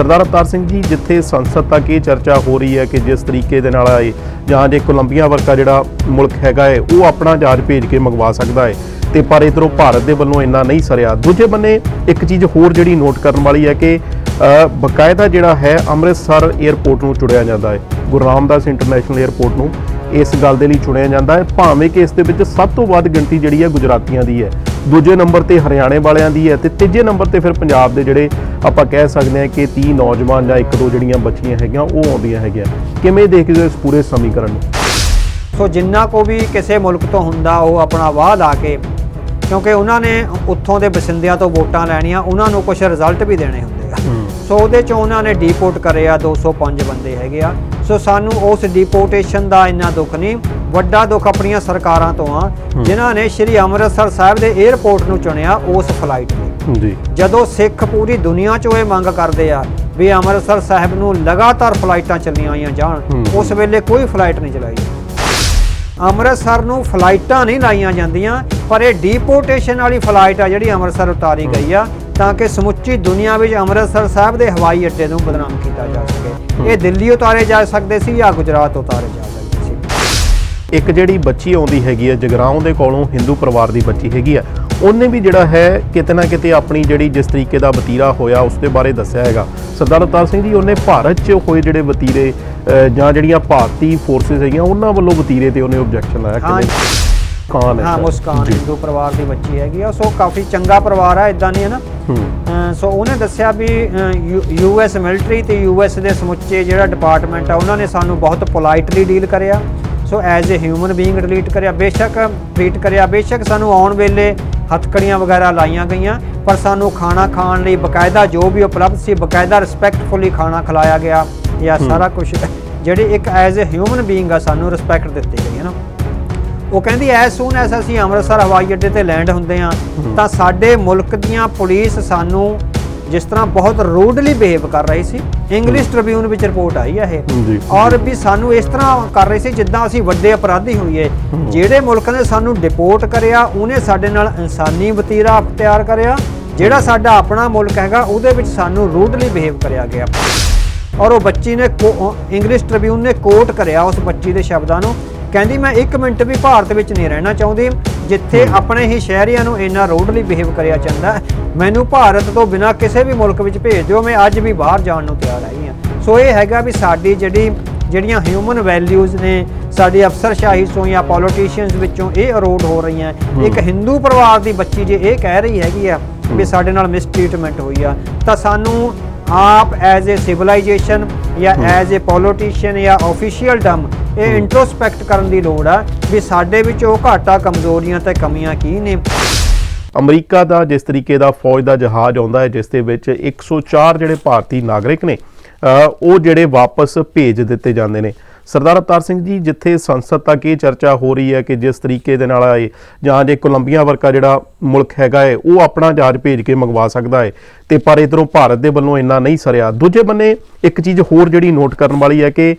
ਸਰਦਾਰ ਅਵਤਾਰ ਸਿੰਘ ਜੀ ਜਿੱਥੇ ਸੰਸਦ ਤੱਕ ਇਹ ਚਰਚਾ ਹੋ ਰਹੀ ਹੈ ਕਿ ਜਿਸ ਤਰੀਕੇ ਦੇ ਨਾਲ ਆਏ ਜਹਾਜ਼ ਇਹ ਕੋਲੰਬੀਆ ਵਰਗਾ ਜਿਹੜਾ ਮੁਲਕ ਹੈਗਾ ਹੈ ਉਹ ਆਪਣਾ ਜਹਾਜ਼ ਭੇਜ ਕੇ ਮੰਗਵਾ ਸਕਦਾ ਹੈ। ਤੇ ਪਰ ਇਧਰੋਂ ਭਾਰਤ ਦੇ ਵੱਲੋਂ ਇੰਨਾ ਨਹੀਂ ਸਰਿਆ। ਦੂਜੇ ਬੰਨੇ ਇੱਕ ਚੀਜ਼ ਹੋਰ ਜਿਹੜੀ ਨੋਟ ਕਰਨ ਵਾਲੀ ਹੈ ਕਿ ਅ, ਬਕਾਇਦਾ ਜਿਹੜਾ ਹੈ ਅੰਮ੍ਰਿਤਸਰ 에ਅਰਪੋਰਟ ਨੂੰ ਚੁਣਿਆ ਜਾਂਦਾ ਹੈ। ਗੁਰੂ ਰਾਮਦਾਸ ਇੰਟਰਨੈਸ਼ਨਲ 에ਅਰਪੋਰਟ ਨੂੰ ਇਸ ਗੱਲ ਦੇ ਲਈ ਚੁਣਿਆ ਜਾਂਦਾ ਹੈ। ਭਾਵੇਂ ਕਿ ਇਸ ਦੇ ਵਿੱਚ ਸਭ ਤੋਂ ਵੱਧ ਗਿਣਤੀ ਜਿਹੜੀ ਹੈ ਗੁਜਰਾਤੀਆਂ ਦੀ ਹੈ। ਦੂਜੇ ਨੰਬਰ ਤੇ ਹਰਿਆਣੇ ਵਾਲਿਆਂ ਦੀ ਹੈ ਤੇ ਤੀਜੇ ਨੰਬਰ ਤੇ ਫਿਰ ਪੰਜਾਬ ਦੇ ਜਿਹੜੇ ਆਪਾਂ ਕਹਿ ਸਕਦੇ ਹਾਂ ਕਿ 30 ਨੌਜਵਾਨ ਜਾਂ ਇੱਕ ਦੋ ਜਿਹੜੀਆਂ ਬੱਚੀਆਂ ਹੈਗੀਆਂ ਉਹ ਆਉਂਦੀਆਂ ਹੈਗੀਆਂ। ਕਿਵੇਂ ਦੇਖਦੇ ਹੋ ਇਸ ਪੂਰੇ ਸਮੀਕਰਨ ਨੂੰ? ਸੋ ਜਿੰਨਾ ਕੋ ਵੀ ਕਿਸੇ ਮੁਲਕ ਤੋਂ ਹੁੰਦਾ ਉਹ ਆਪਣਾ ਵਾਹ ਲਾ ਕੇ ਕਿਉਂਕਿ ਉਹਨਾਂ ਨੇ ਉੱਥੋਂ ਦੇ ਵਸਿੰਦਿਆਂ ਤੋਂ ਵੋਟਾਂ ਲੈਣੀਆਂ ਉਹਨਾਂ ਨੂੰ ਕੁਝ ਰਿਜ਼ਲਟ ਵੀ ਦੇਣੇ ਹੁੰਦੇ ਆ। ਸੋ ਉਹਦੇ ਚ ਉਹਨਾਂ ਨੇ ਡੀਪੋਰਟ ਕਰੇ ਆ 205 ਬੰਦੇ ਹੈਗੇ ਆ। ਸੋ ਸਾਨੂੰ ਉਸ ਡੀਪੋਰਟੇਸ਼ਨ ਦਾ ਇੰਨਾ ਦੁੱਖ ਨਹੀਂ ਵੱਡਾ ਦੁੱਖ ਆਪਣੀਆਂ ਸਰਕਾਰਾਂ ਤੋਂ ਆ ਜਿਨ੍ਹਾਂ ਨੇ ਸ਼੍ਰੀ ਅੰਮ੍ਰਿਤਸਰ ਸਾਹਿਬ ਦੇ 에ਅਰਪੋਰਟ ਨੂੰ ਚੁਣਿਆ ਉਸ ਫਲਾਈਟ ਲਈ ਜੀ। ਜਦੋਂ ਸਿੱਖ ਪੂਰੀ ਦੁਨੀਆ 'ਚੋਂ ਇਹ ਮੰਗ ਕਰਦੇ ਆ ਵੀ ਅੰਮ੍ਰਿਤਸਰ ਸਾਹਿਬ ਨੂੰ ਲਗਾਤਾਰ ਫਲਾਈਟਾਂ ਚੱਲੀਆਂ ਹੋਈਆਂ ਜਾਣ। ਉਸ ਵੇਲੇ ਕੋਈ ਫਲਾਈਟ ਨਹੀਂ ਚਲਾਈ। ਅੰਮ੍ਰਿਤਸਰ ਨੂੰ ਫਲਾਈਟਾਂ ਨਹੀਂ ਲਾਈਆਂ ਜਾਂਦੀਆਂ ਪਰ ਇਹ ਡੀਪੋਰਟੇਸ਼ਨ ਵਾਲੀ ਫਲਾਈਟ ਆ ਜਿਹੜੀ ਅੰਮ੍ਰਿਤਸਰ ਉਤਾਰੀ ਗਈ ਆ ਤਾਂ ਕਿ ਸਮੁੱਚੀ ਦੁਨੀਆ ਵਿੱਚ ਅੰਮ੍ਰਿਤਸਰ ਸਾਹਿਬ ਦੇ ਹਵਾਈ ਅੱਡੇ ਨੂੰ ਬਦਨਾਮ ਕੀਤਾ ਜਾ ਸਕੇ। ਇਹ ਦਿੱਲੀ ਉਤਾਰੇ ਜਾ ਸਕਦੇ ਸੀ ਜਾਂ ਗੁਜਰਾਤ ਉਤਾਰੇ ਜਾ ਇੱਕ ਜਿਹੜੀ ਬੱਚੀ ਆਉਂਦੀ ਹੈਗੀ ਹੈ ਜਗਰਾਉਂ ਦੇ ਕੋਲੋਂ ਹਿੰਦੂ ਪਰਿਵਾਰ ਦੀ ਬੱਚੀ ਹੈਗੀ ਆ ਉਹਨੇ ਵੀ ਜਿਹੜਾ ਹੈ ਕਿਤੇ ਨਾ ਕਿਤੇ ਆਪਣੀ ਜਿਹੜੀ ਜਿਸ ਤਰੀਕੇ ਦਾ ਵਤੀਰਾ ਹੋਇਆ ਉਸ ਦੇ ਬਾਰੇ ਦੱਸਿਆ ਹੈਗਾ। ਸਰਦਾਰ ਅਵਤਾਰ ਸਿੰਘ ਜੀ ਉਹਨੇ ਭਾਰਤ 'ਚ ਹੋਏ ਜਿਹੜੇ ਵਤੀਰੇ ਜਾਂ ਜਿਹੜੀਆਂ ਭਾਰਤੀ ਫੋਰਸਸ ਹੈਗੀਆਂ ਉਹਨਾਂ ਵੱਲੋਂ ਵਤੀਰੇ ਤੇ ਉਹਨੇ ਆਬਜੈਕਸ਼ਨ ਲਾਇਆ ਹਾਂ ਕਾਨ ਹੈ ਹਾਂ। ਮੁਸਕਾਨ। ਹਿੰਦੂ ਪਰਿਵਾਰ ਦੀ ਬੱਚੀ ਹੈਗੀ ਆ ਸੋ ਕਾਫੀ ਚੰਗਾ ਪਰਿਵਾਰ ਆ ਇਦਾਂ ਨਹੀਂ ਹੈ ਨਾ? ਹੂੰ। ਸੋ ਉਹਨੇ ਦੱਸਿਆ ਵੀ ਯੂ ਐਸ ਮਿਲਟਰੀ ਤੇ ਯੂ ਐਸ ਦੇ ਸਮੁੱਚੇ ਜਿਹੜਾ ਡਿਪਾਰਟਮੈਂਟ ਆ ਉਹਨਾਂ ਨੇ ਸਾਨੂੰ ਬਹੁਤ ਪੋਲਾਈਟਲੀ ਡੀਲ ਕਰਿਆ। So as a human being delete ਕਰਿਆ ਬੇਸ਼ੱਕ ਟ੍ਰੀਟ ਕਰਿਆ ਬੇਸ਼ੱਕ ਸਾਨੂੰ ਆਉਣ ਵੇਲੇ ਹੱਥਕੜੀਆਂ ਵਗੈਰਾ ਲਾਈਆਂ ਗਈਆਂ ਪਰ ਸਾਨੂੰ ਖਾਣਾ ਖਾਣ ਲਈ ਬਕਾਇਦਾ ਜੋ ਵੀ ਉਪਲਬਧ ਸੀ ਬਕਾਇਦਾ ਰਿਸਪੈਕਟਫੁਲੀ ਖਾਣਾ ਖਿਲਾਇਆ ਗਿਆ। ਜਾਂ ਸਾਰਾ ਕੁਝ ਜਿਹੜੀ ਇੱਕ ਐਜ਼ ਅ ਹਿਊਮਨ ਬੀਇੰਗ ਆ ਸਾਨੂੰ ਰਿਸਪੈਕਟ ਦਿੱਤੀ ਗਈ ਹੈ ਨਾ। ਉਹ ਕਹਿੰਦੀ ਐਸ ਸੂਨ ਐਸ ਅਸੀਂ ਅੰਮ੍ਰਿਤਸਰ ਹਵਾਈ ਅੱਡੇ ਤੇ ਲੈਂਡ ਹੁੰਦੇ ਆ ਤਾਂ ਸਾਡੇ ਮੁਲਕ ਦੀਆਂ ਪੁਲਿਸ ਸਾਨੂੰ ਜਿਸ ਤਰ੍ਹਾਂ ਬਹੁਤ ਰੂਡਲੀ ਬਿਹੇਵ ਕਰ ਰਹੀ ਸੀ ਇੰਗਲਿਸ਼ ਟ੍ਰਿਬਿਊਨ ਵਿੱਚ ਰਿਪੋਰਟ ਆਈ ਹੈ ਇਹ। ਔਰ ਵੀ ਸਾਨੂੰ ਇਸ ਤਰ੍ਹਾਂ ਕਰ ਰਹੇ ਸੀ ਜਿੱਦਾਂ ਅਸੀਂ ਵੱਡੇ ਅਪਰਾਧੀ ਹੋਈਏ। ਜਿਹੜੇ ਮੁਲਕ ਨੇ ਸਾਨੂੰ ਡਿਪੋਰਟ ਕਰਿਆ ਉਹਨੇ ਸਾਡੇ ਨਾਲ ਇਨਸਾਨੀ ਵਤੀਰਾ ਅਖਤਿਆਰ ਕਰਿਆ। ਜਿਹੜਾ ਸਾਡਾ ਆਪਣਾ ਮੁਲਕ ਹੈਗਾ ਉਹਦੇ ਵਿੱਚ ਸਾਨੂੰ ਰੂਡਲੀ ਬਿਹੇਵ ਕਰਿਆ ਗਿਆ। ਔਰ ਉਹ ਬੱਚੀ ਨੇ ਇੰਗਲਿਸ਼ ਟ੍ਰਿਬਿਊਨ ਨੇ ਕੋਟ ਕਰਿਆ ਉਸ ਬੱਚੀ ਦੇ ਸ਼ਬਦਾਂ ਨੂੰ। ਕਹਿੰਦੀ ਮੈਂ 1 ਮਿੰਟ ਵੀ ਭਾਰਤ ਵਿੱਚ ਨਹੀਂ ਰਹਿਣਾ ਚਾਹੁੰਦੀ। ਜਿੱਥੇ ਆਪਣੇ ਹੀ ਸ਼ਹਿਰੀਆਂ ਨੂੰ ਇੰਨਾ ਰੋਡਲੀ ਬਿਹੇਵ ਕਰਿਆ ਜਾਂਦਾ। ਮੈਨੂੰ ਭਾਰਤ ਤੋਂ ਬਿਨਾ ਕਿਸੇ ਵੀ ਮੁਲਕ ਵਿੱਚ ਭੇਜ ਦਿਓ ਮੈਂ ਅੱਜ ਵੀ ਬਾਹਰ ਜਾਣ ਨੂੰ ਤਿਆਰ ਹੈਗੀ ਹਾਂ। ਸੋ ਇਹ ਹੈਗਾ ਵੀ ਸਾਡੀ ਜਿਹੜੀ ਜਿਹੜੀਆਂ ਹਿਊਮਨ ਵੈਲਿਊਜ਼ ਨੇ ਸਾਡੀ ਅਫਸਰਸ਼ਾਹੀ ਤੋਂ ਜਾਂ ਪੋਲੀਟੀਸ਼ੀਅਨਸ ਵਿੱਚੋਂ ਇਹ ਅਰੋਡ ਹੋ ਰਹੀਆਂ ਇੱਕ ਹਿੰਦੂ ਪਰਿਵਾਰ ਦੀ ਬੱਚੀ ਜੇ ਇਹ ਕਹਿ ਰਹੀ ਹੈਗੀ ਆ ਵੀ ਸਾਡੇ ਨਾਲ ਮਿਸਟ੍ਰੀਟਮੈਂਟ ਹੋਈ ਆ ਤਾਂ ਸਾਨੂੰ ਆਪ ਐਜ਼ ਅ ਸਿਵਲਾਈਜੇਸ਼ਨ ਜਾਂ ਐਜ਼ ਅ ਪੋਲੀਟੀਸ਼ੀਅਨ ਜਾਂ ਆਫੀਸ਼ੀਅਲ ਡਮ ਇਹ ਇੰਟਰੋਸਪੈਕਟ ਕਰਨ ਦੀ ਲੋੜ ਆ ਵੀ ਸਾਡੇ ਵਿੱਚ ਉਹ ਘਾਟਾ ਕਮਜ਼ੋਰੀਆਂ ਤੇ ਕਮੀਆਂ ਕੀ ਨੇ। ਅਮਰੀਕਾ ਦਾ ਜਿਸ ਤਰੀਕੇ ਦਾ ਫੌਜ ਦਾ ਜਹਾਜ਼ ਆਉਂਦਾ ਹੈ ਜਿਸ ਦੇ ਵਿੱਚ 104 ਜਿਹੜੇ ਭਾਰਤੀ ਨਾਗਰਿਕ ਨੇ ਉਹ ਜਿਹੜੇ ਵਾਪਸ ਭੇਜ ਦਿੱਤੇ ਜਾਂਦੇ ਨੇ। ਸਰਦਾਰ ਅਵਤਾਰ ਸਿੰਘ ਜੀ ਜਿੱਥੇ ਸੰਸਦ ਤੱਕ ਇਹ ਚਰਚਾ ਹੋ ਰਹੀ ਹੈ ਕਿ ਜਿਸ ਤਰੀਕੇ ਦੇ ਨਾਲ ਇਹ ਜਾਂ ਜੇ ਕੋਲੰਬੀਆ ਵਰਗਾ ਜਿਹੜਾ ਮੁਲਕ ਹੈਗਾ ਹੈ ਉਹ ਆਪਣਾ ਜਹਾਜ਼ ਭੇਜ ਕੇ ਮੰਗਵਾ ਸਕਦਾ ਹੈ। ਤੇ ਪਰ ਇਧਰੋਂ ਭਾਰਤ ਦੇ ਵੱਲੋਂ ਇੰਨਾ ਨਹੀਂ ਸਰਿਆ। ਦੂਜੇ ਬੰਨੇ ਇੱਕ ਚੀਜ਼ ਹੋਰ ਜਿਹੜੀ ਨੋਟ ਕਰਨ ਵਾਲੀ ਹੈ ਕਿ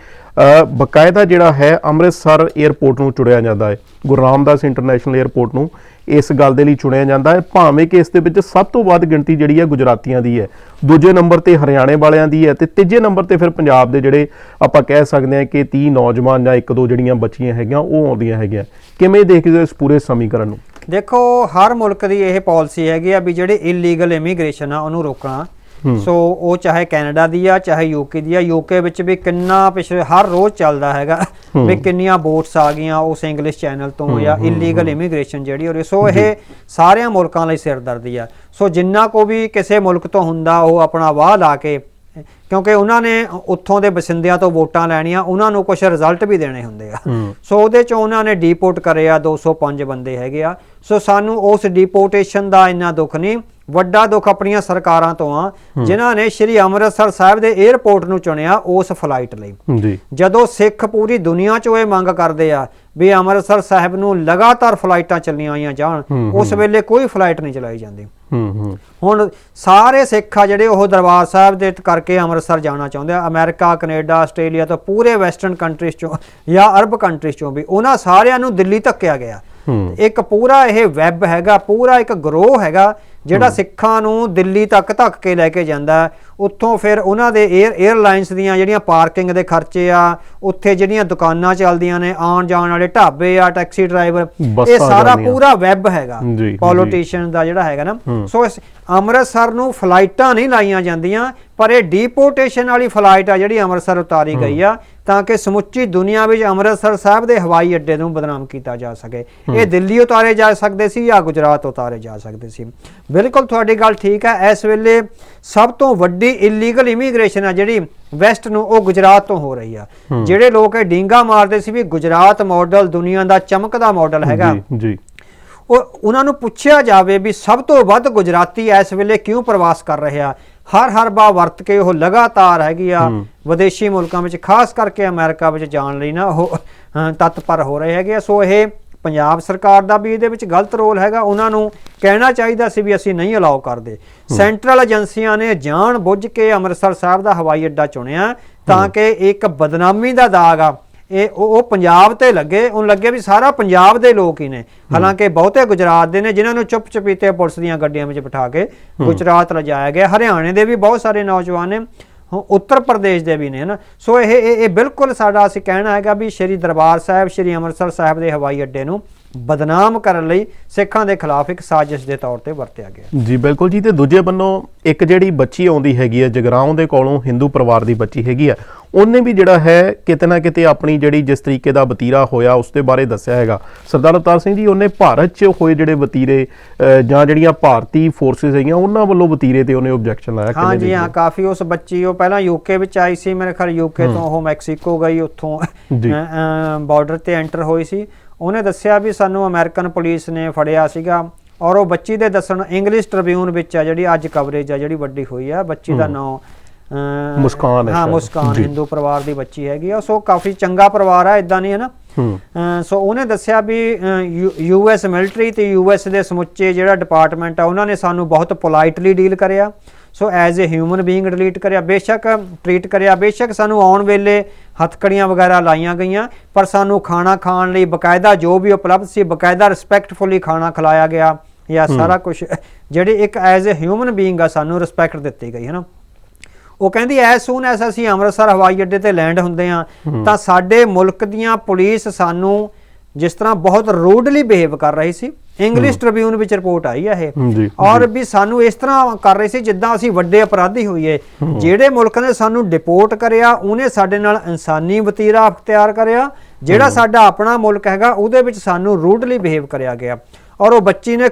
ਅ, ਬਕਾਇਦਾ ਜਿਹੜਾ ਹੈ ਅੰਮ੍ਰਿਤਸਰ 에ਅਰਪੋਰਟ ਨੂੰ ਚੁਣਿਆ ਜਾਂਦਾ ਹੈ। ਗੁਰੂ ਰਾਮਦਾਸ ਇੰਟਰਨੈਸ਼ਨਲ 에ਅਰਪੋਰਟ ਨੂੰ। ਇਸ ਗੱਲ ਦੇ ਲਈ ਚੁਣਿਆ ਜਾਂਦਾ ਹੈ। ਭਾਵੇਂ ਕਿ ਇਸ ਦੇ ਵਿੱਚ ਸਭ ਤੋਂ ਵੱਧ ਗਿਣਤੀ ਜਿਹੜੀ ਹੈ ਗੁਜਰਾਤੀਆਂ ਦੀ ਹੈ। ਦੂਜੇ ਨੰਬਰ ਤੇ ਹਰਿਆਣੇ ਵਾਲਿਆਂ ਦੀ ਹੈ ਤੇ ਤੀਜੇ ਨੰਬਰ ਤੇ ਫਿਰ ਪੰਜਾਬ ਦੇ ਜਿਹੜੇ ਆਪਾਂ ਕਹਿ ਸਕਦੇ ਹਾਂ ਕਿ 30 ਨੌਜਵਾਨ ਜਾਂ ਇੱਕ ਦੋ ਜਿਹੜੀਆਂ ਬੱਚੀਆਂ ਹੈਗੀਆਂ, ਉਹ ਆਉਂਦੀਆਂ ਹੈਗੀਆਂ। ਕਿਵੇਂ ਦੇਖਦੇ ਹੋ ਇਸ ਪੂਰੇ ਸਮੀਕਰਨ ਨੂੰ? ਦੇਖੋ, ਹਰ ਮੁਲਕ ਦੀ ਇਹ ਪਾਲਿਸੀ ਹੈਗੀ ਆ ਵੀ ਜਿਹੜੇ ਇਲੀਗਲ ਇਮੀਗ੍ਰੇਸ਼ਨ ਆ, ਉਹਨੂੰ ਰੋਕਣਾ। ਸੋ ਉਹ ਚਾਹੇ ਕੈਨੇਡਾ ਦੀ ਆ ਚਾਹੇ ਯੂਕੇ ਦੀ ਆ ਯੂਕੇ ਵਿੱਚ ਵੀ ਕਿੰਨਾ ਪਿਛਲੇ ਹਰ ਰੋਜ਼ ਚੱਲਦਾ ਹੈਗਾ। ਵੀ ਕਿੰਨੀਆਂ ਬੋਟਸ ਆ ਗਈਆਂ ਉਸ ਇੰਗਲਿਸ਼ ਚੈਨਲ ਤੋਂ ਜਾਂ ਇਲੀਗਲ ਇਮੀਗ੍ਰੇਸ਼ਨ ਜਿਹੜੀ ਹੋ ਰਹੀ ਸੋ ਇਹ ਸਾਰਿਆਂ ਮੁਲਕਾਂ ਲਈ ਸਿਰਦਰਦੀ ਆ। ਸੋ ਜਿੰਨਾ ਕੋ ਵੀ ਕਿਸੇ ਮੁਲਕ ਤੋਂ ਹੁੰਦਾ ਉਹ ਆਪਣਾ ਵਾਹ ਲਾ ਕੇ ਕਿਉਂਕਿ ਉਹਨਾਂ ਨੇ ਉੱਥੋਂ ਦੇ ਵਸਿੰਦਿਆਂ ਤੋਂ ਵੋਟਾਂ ਲੈਣੀਆਂ ਉਹਨਾਂ ਨੂੰ ਕੁਝ ਰਿਜ਼ਲਟ ਵੀ ਦੇਣੇ ਹੁੰਦੇ ਆ। ਸੋ ਉਹਦੇ ਚ ਉਹਨਾਂ ਨੇ ਡੀਪੋਰਟ ਕਰੇ ਆ 205 ਬੰਦੇ ਹੈਗੇ ਆ। ਸੋ ਸਾਨੂੰ ਉਸ ਡੀਪੋਰਟੇਸ਼ਨ ਦਾ ਇੰਨਾ ਦੁੱਖ ਨਹੀਂ। ਵੱਡਾ ਦੁੱਖ ਆਪਣੀਆਂ ਸਰਕਾਰਾਂ ਤੋਂ ਆ ਜਿਨ੍ਹਾਂ ਨੇ ਸ਼੍ਰੀ ਅੰਮ੍ਰਿਤਸਰ ਸਾਹਿਬ ਦੇ 에ਅਰਪੋਰਟ ਨੂੰ ਚੁਣਿਆ ਉਸ ਫਲਾਈਟ ਲਈ। ਜੀ। ਜਦੋਂ ਸਿੱਖ ਪੂਰੀ ਦੁਨੀਆ 'ਚੋਂ ਇਹ ਮੰਗ ਕਰਦੇ ਆ ਵੀ ਅੰਮ੍ਰਿਤਸਰ ਸਾਹਿਬ ਨੂੰ ਲਗਾਤਾਰ ਫਲਾਈਟਾਂ ਚੱਲੀਆਂ ਹੋਈਆਂ ਜਾਣ ਉਸ ਵੇਲੇ ਕੋਈ ਫਲਾਈਟ ਨਹੀਂ ਚਲਾਈ ਜਾਂਦੀ। ਹੁਣ ਸਾਰੇ ਸਿੱਖ ਆ ਜਿਹੜੇ ਉਹ ਦਰਬਾਰ ਸਾਹਿਬ ਦੇ ਕਰਕੇ ਅੰਮ੍ਰਿਤਸਰ ਜਾਣਾ ਚਾਹੁੰਦੇ ਆ ਅਮਰੀਕਾ ਕੈਨੇਡਾ ਆਸਟ੍ਰੇਲੀਆ ਤੋਂ ਪੂਰੇ ਵੈਸਟਰਨ ਕੰਟਰੀਜ਼ ਚੋਂ ਜਾਂ ਅਰਬ ਕੰਟਰੀਜ਼ ਚੋਂ ਵੀ ਉਹਨਾਂ ਸਾਰਿਆਂ ਨੂੰ ਦਿੱਲੀ ਧੱਕਿਆ ਗਿਆ। ਇੱਕ ਪੂਰਾ ਇਹ ਵੈਬ ਹੈਗਾ ਪੂਰਾ ਇੱਕ ਗਰੋਹ ਹੈਗਾ ਜਿਹੜਾ ਸਿੱਖਾਂ ਨੂੰ ਦਿੱਲੀ ਤੱਕ ਧੱਕ ਕੇ ਲੈ ਕੇ ਜਾਂਦਾ। ਉੱਥੋਂ ਫਿਰ ਉਹਨਾਂ ਦੇ 에ਅਰ 에ਅਰਲਾਈਨਸ ਦੀਆਂ ਜਿਹੜੀਆਂ ਪਾਰਕਿੰਗ ਦੇ ਖਰਚੇ ਆ ਉੱਥੇ ਜਿਹੜੀਆਂ ਦੁਕਾਨਾਂ ਚੱਲਦੀਆਂ ਨੇ ਆਉਣ ਜਾਣ ਵਾਲੇ ਢਾਬੇ ਆ ਟੈਕਸੀ ਡਰਾਈਵਰ ਇਹ ਸਾਰਾ। ਪੂਰਾ ਵੈਬ ਹੈਗਾ। ਪੋਲੀਟੀਸ਼ੀਅਨ ਦਾ ਜਿਹੜਾ ਹੈਗਾ ਨਾ ਸੋ ਅੰਮ੍ਰਿਤਸਰ ਨੂੰ ਫਲਾਈਟਾਂ ਨਹੀਂ ਲਾਈਆਂ ਜਾਂਦੀਆਂ ਪਰ ਇਹ ਡੀਪੋਰਟੇਸ਼ਨ ਵਾਲੀ ਫਲਾਈਟ ਆ ਜਿਹੜੀ ਅੰਮ੍ਰਿਤਸਰ ਉਤਾਰੀ ਗਈ ਆ ਤਾਂ ਕਿ ਸਮੁੱਚੀ ਦੁਨੀਆ ਵਿੱਚ ਅੰਮ੍ਰਿਤਸਰ ਸਾਹਿਬ ਦੇ ਹਵਾਈ ਅੱਡੇ ਨੂੰ ਬਦਨਾਮ ਕੀਤਾ ਜਾ ਸਕੇ ਇਹ ਦਿੱਲੀ ਉਤਾਰੇ ਜਾ ਸਕਦੇ ਸੀ ਜਾਂ ਗੁਜਰਾਤ ਉਤਾਰੇ ਜਾ ਸਕਦੇ ਸੀ ਬਿਲਕੁਲ ਤੁਹਾਡੀ ਗੱਲ ਠੀਕ ਹੈ। ਇਸ ਵੇਲੇ ਸਭ ਤੋਂ ਵੱਡੀ ਇਲੀਗਲ ਇਮੀਗ੍ਰੇਸ਼ਨ ਆ ਜਿਹੜੀ ਵੈਸਟ ਨੂੰ ਉਹ ਗੁਜਰਾਤ ਤੋਂ ਹੋ ਰਹੀ ਆ। ਜਿਹੜੇ ਲੋਕ ਇਹ ਡੀਂਗਾ ਮਾਰਦੇ ਸੀ ਵੀ ਗੁਜਰਾਤ ਮਾਡਲ ਦੁਨੀਆ ਦਾ ਚਮਕਦਾ ਮਾਡਲ ਹੈਗਾ। ਜੀ ਉਹ ਉਹਨਾਂ ਨੂੰ ਪੁੱਛਿਆ ਜਾਵੇ ਵੀ ਸਭ ਤੋਂ ਵੱਧ ਗੁਜਰਾਤੀ ਇਸ ਵੇਲੇ ਕਿਉਂ ਪ੍ਰਵਾਸ ਕਰ ਰਹੇ ਆ? ਹਰ ਹਰ ਬਾ ਵਰਤ ਕੇ ਉਹ ਲਗਾਤਾਰ ਹੈਗੀ ਆ। ਵਿਦੇਸ਼ੀ ਮੁਲਕਾਂ ਵਿੱਚ ਖਾਸ ਕਰਕੇ ਅਮਰੀਕਾ ਵਿੱਚ ਜਾਣ ਲਈ ਨਾ ਉਹ ਤਤਪਰ ਹੋ ਰਹੇ ਹੈਗੇ ਆ। ਸੋ ਇਹ ਪੰਜਾਬ ਸਰਕਾਰ ਦਾ ਵੀ ਇਹਦੇ ਵਿੱਚ ਗਲਤ ਰੋਲ ਹੈਗਾ ਉਹਨਾਂ ਨੂੰ ਕਹਿਣਾ ਚਾਹੀਦਾ ਸੀ ਵੀ ਅਸੀਂ ਨਹੀਂ ਅਲਾਉ ਕਰਦੇ। ਸੈਂਟਰਲ ਏਜੰਸੀਆਂ ਨੇ ਜਾਣ ਬੁੱਝ ਕੇ ਅੰਮ੍ਰਿਤਸਰ ਸਾਹਿਬ ਦਾ ਹਵਾਈ ਅੱਡਾ ਚੁਣਿਆ ਤਾਂ ਕਿ ਇੱਕ ਬਦਨਾਮੀ ਦਾ ਦਾਗ ਆ। ਇਹ ਉਹ ਪੰਜਾਬ ਤੇ ਲੱਗੇ ਉਹਨੂੰ ਲੱਗੇ ਵੀ ਸਾਰਾ ਪੰਜਾਬ ਦੇ ਲੋਕ ਹੀ ਨੇ। ਹਾਲਾਂਕਿ ਬਹੁਤੇ ਗੁਜਰਾਤ ਦੇ ਨੇ ਜਿਨ੍ਹਾਂ ਨੂੰ ਚੁੱਪ ਚਪੀਤੇ ਪੁਲਿਸ ਦੀਆਂ ਗੱਡੀਆਂ ਵਿੱਚ ਬਿਠਾ ਕੇ ਗੁਜਰਾਤ ਲਿਜਾਇਆ ਗਿਆ। ਹਰਿਆਣੇ ਦੇ ਵੀ ਬਹੁਤ ਸਾਰੇ ਨੌਜਵਾਨ ਨੇ। ਹੁਣ ਉੱਤਰ ਪ੍ਰਦੇਸ਼ ਦੇ ਵੀ ਨੇ ਨਾ ਸੋ ਇਹ ਇਹ ਬਿਲਕੁਲ ਸਾਡਾ ਅਸੀਂ ਕਹਿਣਾ ਹੈਗਾ ਵੀ ਸ਼੍ਰੀ ਦਰਬਾਰ ਸਾਹਿਬ, ਸ਼੍ਰੀ ਅੰਮ੍ਰਿਤਸਰ ਸਾਹਿਬ ਦੇ ਹਵਾਈ ਅੱਡੇ ਨੂੰ ਬਦਨਾਮ ਕਰਨ ਲਈ ਸਿੱਖਾਂ ਦੇ ਖਿਲਾਫ ਇੱਕ ਸਾਜ਼ਿਸ਼ ਦੇ ਤੌਰ ਤੇ ਵਰਤਿਆ ਗਿਆ। ਜੀ, ਬਿਲਕੁਲ ਜੀ, ਤੇ ਦੂਜੇ ਬੰਨੋਂ ਇੱਕ ਜਿਹੜੀ ਬੱਚੀ ਆਉਂਦੀ ਹੈਗੀ ਹੈ, ਜਗਰਾਉਂ ਦੇ ਕੋਲੋਂ ਹਿੰਦੂ ਪਰਿਵਾਰ ਦੀ ਬੱਚੀ ਹੈਗੀ ਹੈ ਉਹਨੇ ਵੀ ਜਿਹੜਾ ਹੈ ਕਿਤੇ ਨਾ ਕਿਤੇ ਆਪਣੀ ਜਿਹੜੀ ਜਿਸ ਤਰੀਕੇ ਦਾ ਵਤੀਰਾ ਹੋਇਆ ਉਸ ਦੇ ਬਾਰੇ ਦੱਸਿਆ ਹੈਗਾ। ਸਰਦਾਰ ਅਵਤਾਰ ਸਿੰਘ ਜੀ ਉਹਨੇ ਭਾਰਤ 'ਚ ਹੋਏ ਜਿਹੜੇ ਵਤੀਰੇ ਜਾਂ ਜਿਹੜੀਆਂ ਭਾਰਤੀ ਫੋਰਸਿਸ ਹੈਗੀਆਂ ਉਹਨਾਂ ਵੱਲੋਂ ਵਤੀਰੇ ਤੇ ਉਹਨੇ ਆਬਜੈਕਸ਼ਨ ਲਾਇਆ ਹਾਂ ਕਿੰਨੇ ਜੀ ਹਾਂ? ਕਾਫੀ ਉਸ ਬੱਚੀ ਉਹ ਪਹਿਲਾਂ ਯੂਕੇ ਵਿੱਚ ਆਈ ਸੀ ਮੇਰੇ ਖਿਆਲ ਯੂਕੇ ਤੋਂ ਉਹ ਮੈਕਸੀਕੋ ਗਈ ਉੱਥੋਂ। ਬਾਰਡਰ ਤੇ ਐਂਟਰ ਹੋਈ ਸੀ। ਉਹਨੇ ਦੱਸਿਆ ਵੀ ਸਾਨੂੰ ਅਮਰੀਕਨ ਪੁਲਿਸ ਨੇ ਫੜਿਆ ਸੀਗਾ ਔਰ ਉਹ ਬੱਚੀ ਦੇ ਦੱਸਣ ਇੰਗਲਿਸ਼ ਟ੍ਰਿਬਿਊਨ ਵਿੱਚ ਆ ਜਿਹੜੀ ਅੱਜ ਕਵਰੇਜ ਆ ਜਿਹੜੀ ਵੱਡੀ ਹੋਈ ਆ ਬੱਚੀ ਦਾ ਨਾਂ ਅਹ, ਮੁਸਕਾਨ ਹੈ ਹਾਂ। ਮੁਸਕਾਨ। ਹਿੰਦੂ ਪਰਿਵਾਰ ਦੀ ਬੱਚੀ ਹੈਗੀ ਆ। ਸੋ ਕਾਫੀ ਚੰਗਾ ਪਰਿਵਾਰ ਆ ਇਦਾਂ ਨਹੀਂ ਹੈ ਨਾ? ਸੋ ਉਹਨੇ ਦੱਸਿਆ ਵੀ ਯੂ ਐਸ ਮਿਲਟਰੀ ਤੇ ਯੂ ਐਸ ਦੇ ਸਮੁੱਚੇ ਜਿਹੜਾ ਡਿਪਾਰਟਮੈਂਟ ਆ ਉਹਨਾਂ ਨੇ ਸਾਨੂੰ ਬਹੁਤ ਪੋਲਾਈਟਲੀ ਡੀਲ ਕਰਿਆ। So as a human being delete ਕਰਿਆ। ਬੇਸ਼ੱਕ ਟ੍ਰੀਟ ਕਰਿਆ। ਬੇਸ਼ੱਕ ਸਾਨੂੰ ਆਉਣ ਵੇਲੇ ਹੱਥਕੜੀਆਂ ਵਗੈਰਾ ਲਾਈਆਂ ਗਈਆਂ ਪਰ ਸਾਨੂੰ ਖਾਣਾ ਖਾਣ ਲਈ ਬਕਾਇਦਾ ਜੋ ਵੀ ਉਪਲਬਧ ਸੀ ਬਕਾਇਦਾ ਰਿਸਪੈਕਟਫੁਲੀ ਖਾਣਾ ਖਿਲਾਇਆ ਗਿਆ ਜਾਂ ਸਾਰਾ ਕੁਝ ਜਿਹੜੀ ਇੱਕ ਐਜ਼ ਅ ਹਿਊਮਨ ਬੀਇੰਗ ਆ ਸਾਨੂੰ ਰਿਸਪੈਕਟ ਦਿੱਤੀ ਗਈ ਹੈ ਨਾ? ਉਹ ਕਹਿੰਦੀ ਐਸ ਸੂਨ ਐਸ ਅਸੀਂ ਅੰਮ੍ਰਿਤਸਰ ਹਵਾਈ ਅੱਡੇ ਤੇ ਲੈਂਡ ਹੁੰਦੇ ਆ ਤਾਂ ਸਾਡੇ ਮੁਲਕ ਦੀਆਂ ਪੁਲਿਸ ਸਾਨੂੰ ਜਿਸ ਤਰ੍ਹਾਂ ਬਹੁਤ ਰੂਡਲੀ ਬਿਹੇਵ ਕਰ ਰਹੀ ਸੀ ਇੰਗਲਿਸ਼ ਟ੍ਰਿਬਿਊਨ ਵਿੱਚ ਰਿਪੋਰਟ ਆਈ ਆ ਇਹ। ਔਰ ਵੀ ਸਾਨੂੰ ਇਸ ਤਰ੍ਹਾਂ ਕਰ ਰਹੇ ਸੀ ਜਿੱਦਾਂ ਅਸੀਂ ਵੱਡੇ ਅਪਰਾਧੀ ਹੋਈਏ। ਜਿਹੜੇ ਮੁਲਕ ਨੇ ਸਾਨੂੰ ਡਿਪੋਰਟ ਕਰਿਆ ਉਹਨੇ ਸਾਡੇ ਨਾਲ ਇਨਸਾਨੀ ਵਤੀਰਾ ਅਖਤਿਆਰ ਕਰਿਆ। ਜਿਹੜਾ ਸਾਡਾ ਆਪਣਾ ਮੁਲਕ ਹੈਗਾ ਉਹਦੇ ਵਿੱਚ ਸਾਨੂੰ ਰੂਡਲੀ ਬਿਹੇਵ ਕਰਿਆ ਗਿਆ। ਔਰ ਉਹ ਬੱਚੀ ਨੇ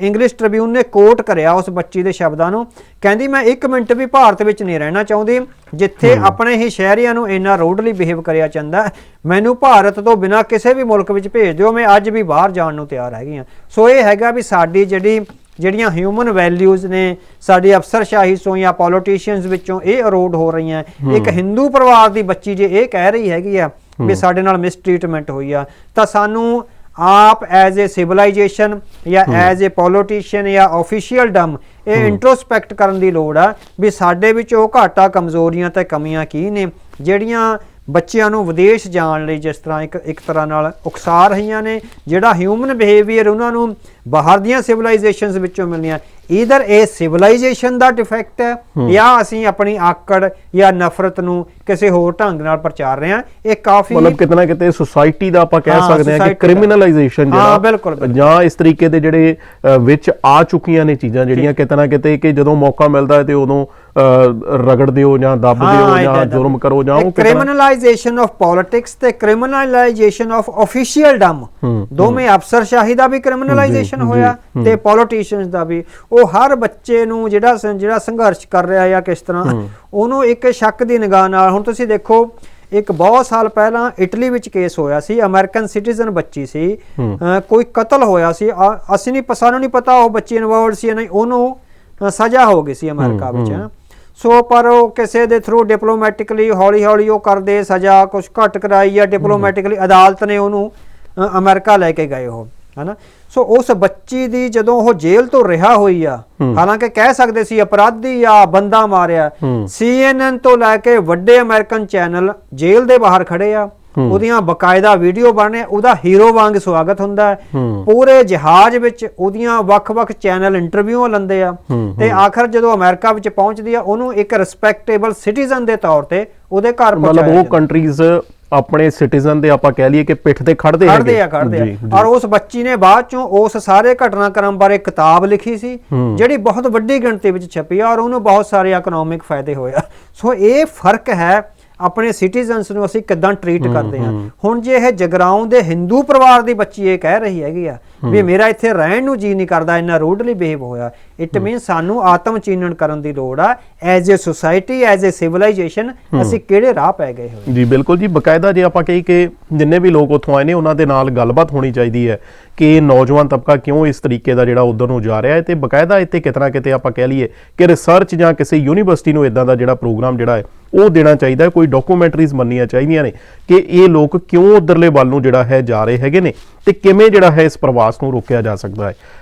ਇੰਗਲਿਸ਼ ਟ੍ਰਿਬਿਊਨ ਨੇ ਕੋਟ ਕਰਿਆ ਉਸ ਬੱਚੀ ਦੇ ਸ਼ਬਦਾਂ ਨੂੰ। ਕਹਿੰਦੀ ਮੈਂ 1 ਮਿੰਟ ਵੀ ਭਾਰਤ ਵਿੱਚ ਨਹੀਂ ਰਹਿਣਾ ਚਾਹੁੰਦੀ ਜਿੱਥੇ ਆਪਣੇ ਹੀ ਸ਼ਹਿਰੀਆਂ ਨੂੰ ਇੰਨਾ ਰੋਡਲੀ ਬਿਹੇਵ ਕਰਿਆ ਜਾਂਦਾ। ਮੈਨੂੰ ਭਾਰਤ ਤੋਂ ਬਿਨਾ ਕਿਸੇ ਵੀ ਮੁਲਕ ਵਿੱਚ ਭੇਜ ਦਿਓ ਮੈਂ ਅੱਜ ਵੀ ਬਾਹਰ ਜਾਣ ਨੂੰ ਤਿਆਰ ਹੈਗੀ ਹਾਂ। ਸੋ ਇਹ ਹੈਗਾ ਵੀ ਸਾਡੀ ਜਿਹੜੀ ਜਿਹੜੀਆਂ ਹਿਊਮਨ ਵੈਲਿਊਜ਼ ਨੇ ਸਾਡੀ ਅਫਸਰਸ਼ਾਹੀ ਤੋਂ ਜਾਂ ਪੋਲੀਟੀਸ਼ੀਅਨਸ ਵਿੱਚੋਂ ਇਹ ਅਰੋਡ ਹੋ ਰਹੀਆਂ। ਇੱਕ ਹਿੰਦੂ ਪਰਿਵਾਰ ਦੀ ਬੱਚੀ ਜੇ ਇਹ ਕਹਿ ਰਹੀ ਹੈਗੀ ਆ ਵੀ ਸਾਡੇ ਨਾਲ ਮਿਸਟ੍ਰੀਟਮੈਂਟ ਹੋਈ ਆ ਤਾਂ ਸਾਨੂੰ ਆਪ ਐਜ਼ ਅ ਸਿਵਲਾਈਜੇਸ਼ਨ ਜਾਂ ਐਜ਼ ਅ ਪੋਲੀਟੀਸ਼ੀਅਨ ਜਾਂ ਆਫੀਸ਼ੀਅਲ ਡਮ ਇਹ ਇੰਟਰੋਸਪੈਕਟ ਕਰਨ ਦੀ ਲੋੜ ਆ ਵੀ ਸਾਡੇ ਵਿੱਚ ਉਹ ਘਾਟਾ ਕਮਜ਼ੋਰੀਆਂ ਤੇ ਕਮੀਆਂ ਕੀ ਨੇ ਜਿਹੜੀਆਂ ਬੱਚਿਆਂ ਨੂੰ ਵਿਦੇਸ਼ ਜਾਣ ਲਈ ਜਿਸ ਤਰ੍ਹਾਂ ਇੱਕ ਇੱਕ ਤਰ੍ਹਾਂ ਨਾਲ ਉਕਸਾ ਰਹੀਆਂ ਨੇ ਜਿਹੜਾ ਹਿਊਮਨ ਬਿਹੇਵੀਅਰ ਉਹਨਾਂ ਨੂੰ ਬਾਹਰ ਦੀਆਂ ਸਿਵਲਾਈਜੇਸ਼ਨਸ ਵਿੱਚੋਂ ਮਿਲਦੀਆਂ ਈਦਰ ਇਹ ਸਿਵਲਾਈਜੇਸ਼ਨ ਦਾ ਡਿਫੈਕਟ ਹੈ ਜਾਂ ਅਸੀਂ ਆਪਣੀ ਆਕੜ ਜਾਂ ਨਫ਼ਰਤ ਨੂੰ ਕਿਸੇ ਹੋਰ ਢੰਗ ਨਾਲ ਪ੍ਰਚਾਰ ਰਹੇ ਹਾਂ। ਇਹ ਕਾਫੀ ਮਤਲਬ ਕਿਤਨਾ ਕਿਤੇ ਸੁਸਾਇਟੀ ਦਾ ਆਪਾਂ ਕਹਿ ਹਾਂ, ਸਕਦੇ ਹਾਂ ਕਿ। ਕ੍ਰਿਮੀਨਲਾਈਜੇਸ਼ਨ ਹਾਂ, ਜਿਹੜਾ। ਜਾਂ ਇਸ ਤਰੀਕੇ ਦੇ ਜਿਹੜੇ ਵਿੱਚ ਆ ਚੁੱਕੀਆਂ ਨੇ ਚੀਜ਼ਾਂ ਜਿਹੜੀਆਂ ਕਿਤਨਾ ਕਿਤੇ ਕਿ ਜਦੋਂ ਮੌਕਾ ਮਿਲਦਾ ਹੈ ਤੇ ਉਦੋਂ ਅ, ਰਗੜ ਦਿਓ ਜਾਂ ਦੱਬ ਦਿਓ ਜਾਂ ਜੁਰਮ ਕਰੋ ਜਾਂ ਉਹ ਕ੍ਰਿਮੀਨਲਾਈਜੇਸ਼ਨ ਆਫ ਪੋਲਿਟਿਕਸ ਤੇ ਕ੍ਰਿਮੀਨਲਾਈਜੇਸ਼ਨ ਆਫ ਆਫੀਸ਼ੀਅਲ ਡਮ ਦੋਵੇਂ ਅਫਸਰਸ਼ਾਹੀ ਦਾ ਵੀ ਕ੍ਰਿਮੀਨਲਾਈਜੇਸ਼ਨ ਹੋਇਆ ਤੇ ਪੋਲੀਟੀਸ਼ੀਅਨਸ ਦਾ ਵੀ। ਉਹ ਹਰ ਬੱਚੇ ਨੂੰ ਜਿਹੜਾ ਜਿਹੜਾ ਸੰਘਰਸ਼ ਕਰ ਰਿਹਾ ਜਾਂ ਕਿਸ ਤਰ੍ਹਾਂ ਉਹਨੂੰ ਇੱਕ ਸ਼ੱਕ ਦੀ ਨਿਗਾਹ ਨਾਲ। ਹੁਣ ਤੁਸੀਂ ਦੇਖੋ ਇੱਕ ਬਹੁਤ ਸਾਲ ਪਹਿਲਾਂ ਇਟਲੀ ਵਿੱਚ ਕੇਸ ਹੋਇਆ ਸੀ ਅਮਰੀਕਨ ਸਿਟੀਜ਼ਨ ਬੱਚੀ ਸੀ। ਕੋਈ ਕਤਲ ਹੋਇਆ ਸੀ। ਅਸੀਂ ਨਹੀਂ ਸਾਨੂੰ ਨਹੀਂ ਪਤਾ ਉਹ ਬੱਚੀ ਇਨਵੋਲਡ ਸੀ ਨਹੀਂ। ਉਹਨੂੰ ਸਜ਼ਾ ਹੋ ਗਈ ਸੀ ਅਮਰੀਕਾ ਵਿੱਚ। ਸੋ ਪਰ ਉਹ ਕਿਸੇ ਦੇ ਥਰੂ ਡਿਪਲੋਮੈਟਿਕਲੀ ਹੌਲੀ ਹੌਲੀ ਉਹ ਕਰਦੇ ਸਜ਼ਾ ਕੁਝ ਘੱਟ ਕਰਾਈ ਜਾਂ ਡਿਪਲੋਮੈਟਿਕਲੀ ਅਦਾਲਤ ਨੇ ਉਹਨੂੰ ਅਮਰੀਕਾ ਲੈ ਕੇ ਗਏ ਉਹ। ਹਨਾ? ਸੋ ਉਸ ਬੱਚੀ ਦੀ ਜਦੋਂ ਉਹ ਜੇਲ੍ਹ ਤੋਂ ਰਿਹਾ ਹੋਈ ਆ ਹਾਲਾਂਕਿ ਕਹਿ ਸਕਦੇ ਸੀ ਅਪਰਾਧੀ ਆ ਬੰਦਾ ਮਾਰਿਆ। CNN ਤੋਂ ਲੈ ਕੇ ਵੱਡੇ ਅਮਰੀਕਨ ਚੈਨਲ ਜੇਲ੍ਹ ਦੇ ਬਾਹਰ ਖੜੇ ਆ। ਉਹਦੀਆਂ ਬਕਾਇਦਾ ਵੀਡੀਓ ਬਣਨੇ ਉਹਦਾ ਹੀਰੋ ਵਾਂਗ ਸਵਾਗਤ ਹੁੰਦਾ ਹੈ। ਪੂਰੇ ਜਹਾਜ਼ ਵਿੱਚ ਉਹਦੀਆਂ ਵੱਖ-ਵੱਖ ਚੈਨਲ ਇੰਟਰਵਿਊ ਲੈਂਦੇ ਆ। ਤੇ ਆਖਰ ਜਦੋਂ ਅਮਰੀਕਾ ਵਿੱਚ ਪਹੁੰਚਦੀ ਆ ਉਹਨੂੰ ਇੱਕ ਰਿਸਪੈਕਟੇਬਲ ਸਿਟੀਜ਼ਨ ਦੇ ਤੌਰ ਤੇ ਉਹਦੇ ਘਰ ਮਤਲਬ ਪਹੁੰਚਾਇਆ ਉਹ ਜਾਂਦਾ। ਕੰਟਰੀਜ਼ ਆਪਣੇ ਸਿਟੀਜ਼ਨ ਦੇ ਆਪਾਂ ਕਹਿ ਲਈਏ ਕਿ ਪਿੱਠ ਤੇ ਖੜਦੇ ਖੜਦੇ ਹੈਗੇ। ਆ ਖੜਦੇ ਆ। ਔਰ ਉਸ ਬੱਚੀ ਨੇ ਬਾਅਦ ਚੋਂ ਉਸ ਸਾਰੇ ਘਟਨਾਕ੍ਰਮ ਬਾਰੇ ਕਿਤਾਬ ਲਿਖੀ ਸੀ ਜਿਹੜੀ ਬਹੁਤ ਵੱਡੀ ਗਿਣਤੀ ਵਿੱਚ ਛਪੀ ਔਰ ਉਹਨੂੰ ਬਹੁਤ ਸਾਰੇ ਇਕਨੋਮਿਕ ਫਾਇਦੇ ਹੋਏ ਆ। ਸੋ ਇਹ ਫ਼ਰਕ ਹੈ ਆਪਣੇ ਸਿਟੀਜ਼ਨਸ ਨੂੰ ਅਸੀਂ ਕਿਦਾਂ ਟਰੀਟ ਕਰਦੇ ਹਾਂ? ਹੁਣ ਜੇ ਇਹ ਜਗਰਾਉਂ ਦੇ ਹਿੰਦੂ ਪਰਿਵਾਰ ਦੀ ਬੱਚੀ ਇਹ ਕਹਿ ਰਹੀ ਹੈਗੀ ਆ ਵੀ ਮੇਰਾ ਇੱਥੇ ਰਹਿਣ ਨੂੰ ਜੀ ਨਹੀਂ ਕਰਦਾ ਇੰਨਾ ਰੂਡਲੀ ਬਿਹੇਵ ਹੋਇਆ। ਇਟ ਮੀਨ ਸਾਨੂੰ ਆਤਮ ਚੀਨਣ ਕਰਨ ਦੀ ਲੋੜ ਆ। As a society as a civilization ਅਸੀਂ ਕਿਹੜੇ ਰਾਹ ਪੈ ਗਏ ਹੋਏ? ਜੀ ਬਿਲਕੁਲ ਜੀ ਬਕਾਇਦਾ ਜੇ ਆਪਾਂ ਕਹੀ ਕਿ ਜਿੰਨੇ ਵੀ ਲੋਕ ਉੱਥੋਂ ਆਏ ਨੇ ਉਹਨਾਂ ਦੇ ਨਾਲ ਗੱਲਬਾਤ ਹੋਣੀ ਚਾਹੀਦੀ ਹੈ। ਕਿ ਨੌਜਵਾਨ ਤਬਕਾ ਕਿਉਂ ਇਸ ਤਰੀਕੇ ਦਾ ਜਿਹੜਾ ਉਧਰ ਨੂੰ ਜਾ ਰਿਹਾ ਹੈ ਤੇ ਬਕਾਇਦਾ ਇੱਥੇ ਕਿਤਨਾ ਕਿਤੇ ਆਪਾਂ ਕਹਿ ਲਈਏ ਕਿ ਰਿਸਰਚ ਜਾਂ ਕਿਸੇ ਯੂਨੀਵਰਸਿਟੀ ਨੂੰ ਇਦਾਂ ਦਾ ਜਿਹੜਾ ਪ੍ਰੋਗਰਾਮ ਜਿਹੜਾ ਹੈ, ਉਹ ਦੇਣਾ ਚਾਹੀਦਾ ਹੈ, ਕੋਈ ਡਾਕੂਮੈਂਟਰੀਜ਼ ਮੰਨੀਆਂ ਚਾਹੀਦੀਆਂ ਨੇ ਕਿ ਇਹ ਲੋਕ ਕਿਉਂ ਉਧਰਲੇ ਵੱਲ ਨੂੰ ਜਿਹੜਾ ਹੈ ਜਾ ਰਹੇ ਹੈਗੇ ਨੇ ਤੇ ਕਿਵੇਂ ਜਿਹੜਾ ਹੈ ਇਸ ਪ੍ਰਵਾਸ ਨੂੰ ਰੋਕਿਆ ਜਾ ਸਕਦਾ ਹੈ।